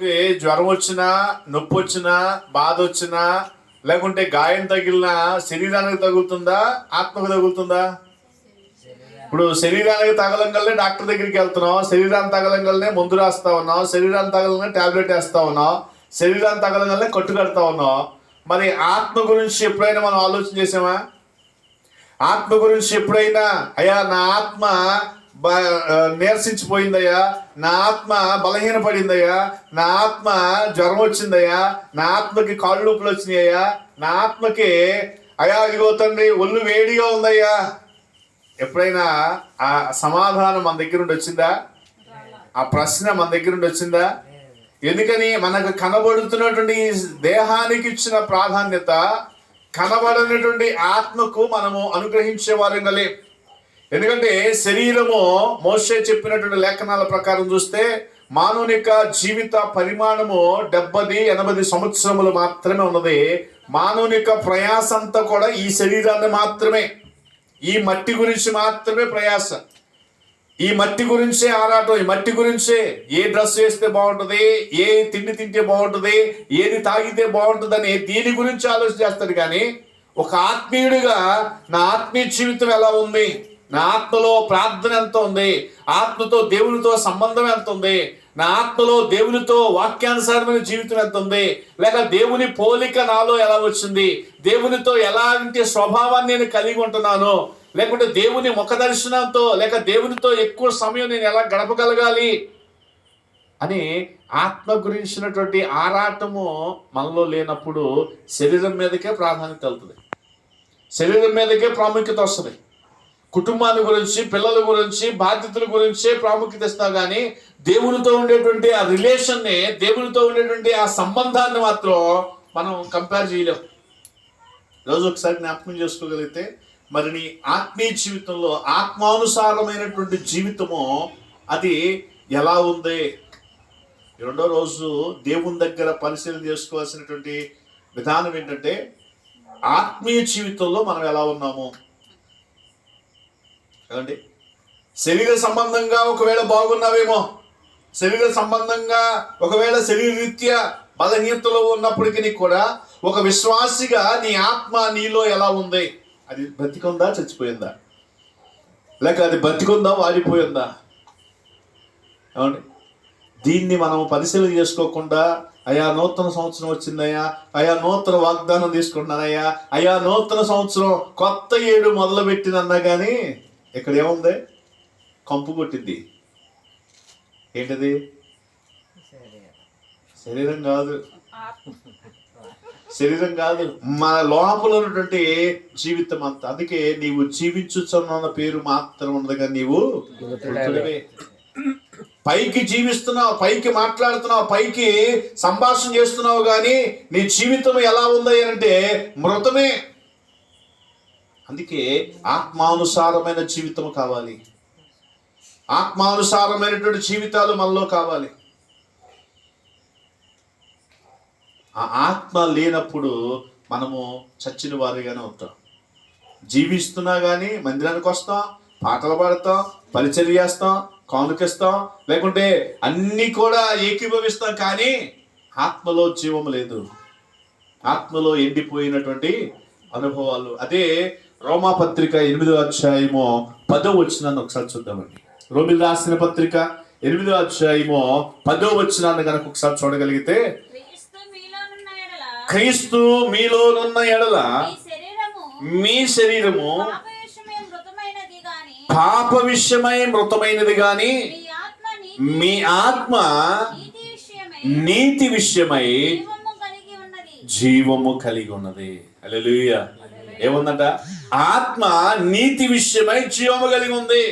జ్వరం వచ్చినా నొప్పి వచ్చినా బాధ వచ్చినా లేకుంటే గాయం తగిలినా శరీరానికి తగులుతుందా? ఆత్మకు తగులుతుందా? ఇప్పుడు శరీరానికి తగలంగానే డాక్టర్ దగ్గరికి వెళ్తున్నాం శరీరాన్ని తగలంగానే మందు రాస్తా ఉన్నాం శరీరాన్ని తగలంగానే టాబ్లెట్ వేస్తా ఉన్నాం శరీరాన్ని తగలంగానే కట్టు కడతా ఉన్నాం మరి ఆత్మ గురించి ఎప్పుడైనా మనం ఆలోచన చేసామా? ఆత్మ గురించి ఎప్పుడైనా అయ్యా నా ఆత్మ నీరసించిపోయిందయ్యా. నా ఆత్మ బలహీనపడిందయ్యా. నా ఆత్మ జ్వరం వచ్చిందయ్యా. నా ఆత్మకి కాళ్ళు నొప్పులు వచ్చినాయ్యా. నా ఆత్మకి అయా ఇదిగో తండ్రి ఒళ్ళు వేడిగా ఉందయ్యా. ఎప్పుడైనా ఆ సమాధానం మన దగ్గర నుండి వచ్చిందా? ఆ ప్రశ్న మన దగ్గర నుండి వచ్చిందా? ఎందుకని? మనకు కనబడుతున్నటువంటి దేహానికి ఇచ్చిన ప్రాధాన్యత కనబడినటువంటి ఆత్మకు మనము అనుగ్రహించే వారంగా ఎందుకంటే శరీరము మోసే చెప్పినటువంటి లేఖనాల ప్రకారం చూస్తే మానవునిక జీవిత పరిమాణము డెబ్బది ఎనభై సంవత్సరములు మాత్రమే ఉన్నది. మానవునిక ప్రయాసంతా ప్రయాస అంతా కూడా ఈ శరీరాన్ని మాత్రమే. ఈ మట్టి గురించి మాత్రమే ప్రయాస. ఈ మట్టి గురించే ఆరాటం ఈ మట్టి గురించే ఏ డ్రెస్ వేస్తే బాగుంటుంది ఏ తిండి తింటే బాగుంటుంది ఏది తాగితే బాగుంటుందని దీని గురించి ఆలోచన చేస్తాడు కానీ ఒక ఆత్మీయుడిగా నా ఆత్మీయ జీవితం ఎలా ఉంది? నా ఆత్మలో ప్రార్థన ఎంత ఉంది? ఆత్మతో దేవునితో సంబంధం ఎంత ఉంది? నా ఆత్మలో దేవునితో వాక్యానుసారమైన జీవితం ఎంత ఉంది? లేక దేవుని పోలిక నాలో ఎలా వచ్చింది? దేవునితో ఎలాంటి స్వభావాన్ని నేను కలిగి ఉంటున్నాను? లేకుంటే దేవుని ముఖ దర్శనంతో లేక దేవునితో ఎక్కువ సమయం నేను ఎలా గడపగలగాలి? అని ఆత్మ గురించినటువంటి ఆరాటము మనలో లేనప్పుడు శరీరం మీదకే ప్రాధాన్యత వెళ్తుంది. శరీరం మీదకే ప్రాముఖ్యత వస్తుంది. కుటుంబాల గురించి పిల్లల గురించి బాధ్యతల గురించే ప్రాముఖ్యత ఇస్తావు కానీ దేవునితో ఉండేటువంటి ఆ రిలేషన్ని దేవునితో ఉండేటువంటి ఆ సంబంధాన్ని మాత్రం మనం కంపేర్ చేయలేం. రోజు ఒకసారి జ్ఞాపకం చేసుకోగలిగితే మరి నీ ఆత్మీయ జీవితంలో ఆత్మానుసారమైనటువంటి జీవితము అది ఎలా ఉంది? రెండో రోజు దేవుని దగ్గర పరిశీలన చేసుకోవాల్సినటువంటి విధానం ఏంటంటే ఆత్మీయ జీవితంలో మనం ఎలా ఉన్నాము? ఏమండి? శరీర సంబంధంగా ఒకవేళ బాగున్నావేమో శరీర సంబంధంగా ఒకవేళ శరీరరీత్యా బలహీనతలో ఉన్నప్పటికీ కూడా ఒక విశ్వాసిగా నీ ఆత్మ నీలో ఎలా ఉంది? అది బతికుందా చచ్చిపోయిందా? లేక అది బతికుందా వాడిపోయిందా? ఏమండి? దీన్ని మనం పరిశీలన చేసుకోకుండా అయా నూతన సంవత్సరం వచ్చిందయ్యా అయా నూతన వాగ్దానం తీసుకుంటున్నానయ్యా అయా నూతన సంవత్సరం కొత్త ఏడు మొదలు పెట్టినన్నా కానీ ఇక్కడ ఏముంది? కంపు కొట్టింది ఏంటది? శరీరం కాదు. శరీరం కాదు. మన లోపల ఉన్నటువంటి జీవితం అంతా. అందుకే నీవు జీవించుచున్న పేరు మాత్రం ఉండదు కానీ నీవు పైకి జీవిస్తున్నావు పైకి మాట్లాడుతున్నావు పైకి సంభాషణ చేస్తున్నావు కానీ నీ జీవితం ఎలా ఉంది అంటే మృతమే. అందుకే ఆత్మానుసారమైన జీవితం కావాలి. ఆత్మానుసారమైనటువంటి జీవితాలు మనలో కావాలి. ఆ ఆత్మ లేనప్పుడు మనము చచ్చిన వారిగానే ఉంటాం. జీవిస్తున్నా కానీ మందిరానికి వస్తాం పాటలు పాడతాం పరిచర్య చేస్తాం కానుకిస్తాం లేకుంటే అన్నీ కూడా ఏకీభవిస్తాం కానీ ఆత్మలో జీవం లేదు. ఆత్మలో ఎండిపోయినటువంటి అనుభవాలు. అదే రోమా పత్రిక ఎనిమిదో అధ్యాయము పదో వచ్చినాన్ని ఒకసారి చూద్దామండి. రోమిల్ రాసిన పత్రిక ఎనిమిదో అధ్యాయము పదో వచ్చినాన్ని కనుక ఒకసారి చూడగలిగితే క్రీస్తు మీలోనున్న ఎడల మీ శరీరము పాప విషయమై మృతమైనది గాని మీ ఆత్మ నీతి విషయమై జీవము కలిగి ఉన్నది. హల్లెలూయా. ఏముందంట? ఆత్మ నీతి విషయమై జీవము కలిగి ఉంది.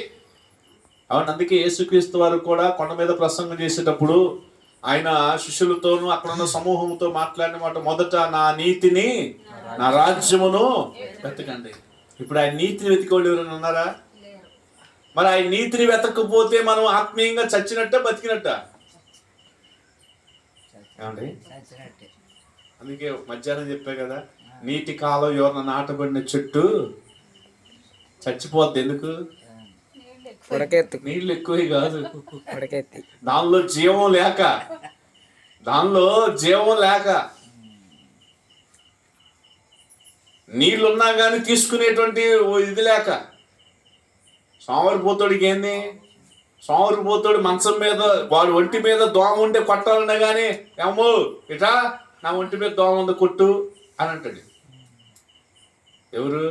అవును అందుకే యేసుక్రీస్తు వారు కూడా కొండ మీద ప్రసంగం చేసేటప్పుడు ఆయన శిష్యులతోనూ అక్కడ ఉన్న సమూహంతో మాట్లాడిన మాట మొదట నా నీతిని నా రాజ్యమును వెతకండి. ఇప్పుడు ఆయన నీతిని వెతికోళ్ళు ఎవరైనా ఉన్నారా? మరి ఆయన నీతిని వెతకపోతే మనం ఆత్మీయంగా చచ్చినట్ట బతికినట్ట? ఏమండి? అందుకే మధ్యాహ్నం చెప్పా కదా నీటి కాలం ఎవరిన నాటబడిన చెట్టు చచ్చిపోద్ది ఎందుకు? నీళ్ళు ఎక్కువ కాదు. దానిలో జీవం లేక దానిలో జీవం లేక నీళ్ళున్నా కానీ తీసుకునేటువంటి ఇది లేక సోమరిపోతుడికి ఏంది? సోమరిపోతుడు మంచం మీద వాడు ఒంటి మీద దోమ ఉంటే కొట్టాలన్నా కానీ ఏమో ఇటా నా ఒంటి మీద దోమ ఉంది కొట్టు అని అంటాడు. ఎవరు?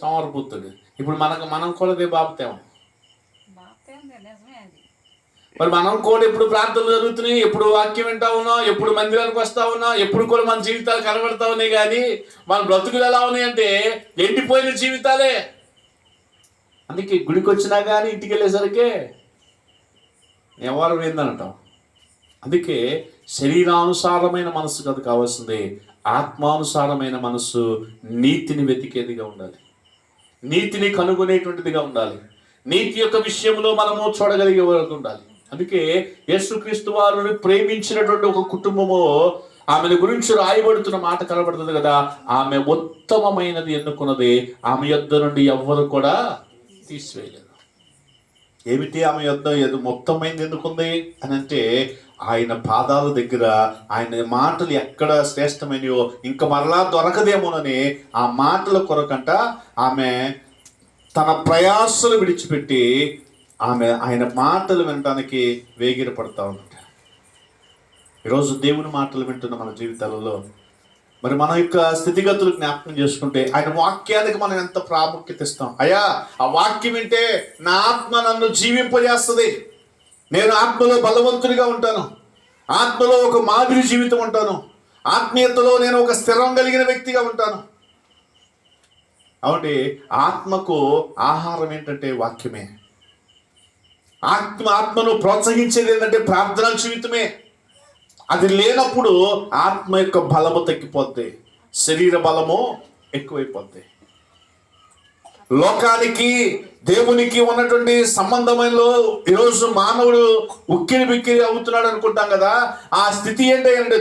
సోమరిపోతుడు ఇప్పుడు మనకు మనం కూడా అదే. బాపుతేమో మరి మనం కూడా ఎప్పుడు ప్రార్థనలు జరుగుతున్నాయి ఎప్పుడు వాక్యం వింటా ఉన్నాం ఎప్పుడు మందిరానికి వస్తా ఉన్నాం ఎప్పుడు కూడా మన జీవితాలు కనబడతా ఉన్నాయి కానీ మన బ్రతుకులు ఎలా ఉన్నాయి అంటే ఎండిపోయిన జీవితాలే. అందుకే గుడికి వచ్చినా కానీ ఇంటికి వెళ్ళేసరికి ఎవరు ఏందనటం అందుకే శరీరానుసారమైన మనసు కాదు కావాల్సింది. ఆత్మానుసారమైన మనసు నీతిని వెతికేదిగా ఉండాలి. నీతిని కనుగొనేటువంటిదిగా ఉండాలి. నీతి యొక్క విషయంలో మనము చూడగలిగే వరకు ఉండాలి. అందుకే యేసుక్రీస్తు వారిని ప్రేమించినటువంటి ఒక కుటుంబము ఆమెను గురించి రాయబడుతున్న మాట కనబడుతుంది కదా. ఆమె ఉత్తమమైనది ఎన్నుకున్నది ఆమె యొద్ద నుండి ఎవ్వరు కూడా తీసివేయలేదు. ఏమిటి ఆమె యొద్ద? ఏదో మొత్తమైంది ఎందుకుంది? అని అంటే ఆయన పాదాల దగ్గర ఆయన మాటలు ఎక్కడ శ్రేష్టమైనయో ఇంకా మరలా దొరకదేమోనని ఆ మాటల కొరకంట ఆమె తన ప్రయాసలు విడిచిపెట్టి ఆమె ఆయన మాటలు వినడానికి వేగిరపడతా ఉందట. ఈరోజు దేవుని మాటలు వింటున్న మన జీవితాలలో మరి మన యొక్క స్థితిగతులు జ్ఞాపకం చేసుకుంటే ఆయన వాక్యానికి మనం ఎంత ప్రాముఖ్యత ఇస్తాం? అయ్యా ఆ వాక్యం వింటే నా ఆత్మ నన్ను జీవింపజేస్తుంది. నేను ఆత్మలో బలవంతుడిగా ఉంటాను. ఆత్మలో ఒక మాదిరి జీవితం ఉంటాను. ఆత్మీయతలో నేను ఒక స్థిరం కలిగిన వ్యక్తిగా ఉంటాను. కాబట్టి ఆత్మకు ఆహారం ఏంటంటే వాక్యమే. ఆత్మ ఆత్మను ప్రోత్సహించేది ఏంటంటే ప్రార్థనా జీవితమే. అది లేనప్పుడు ఆత్మ యొక్క బలము తగ్గిపోద్ది. శరీర బలము ఎక్కువైపోద్ది. లోకానికి దేవునికి ఉన్నటువంటి సంబంధమైన ఈరోజు మానవుడు ఉక్కిరి బిక్కిరి అవుతున్నాడు అనుకుంటాం కదా. ఆ స్థితి ఏంటంటే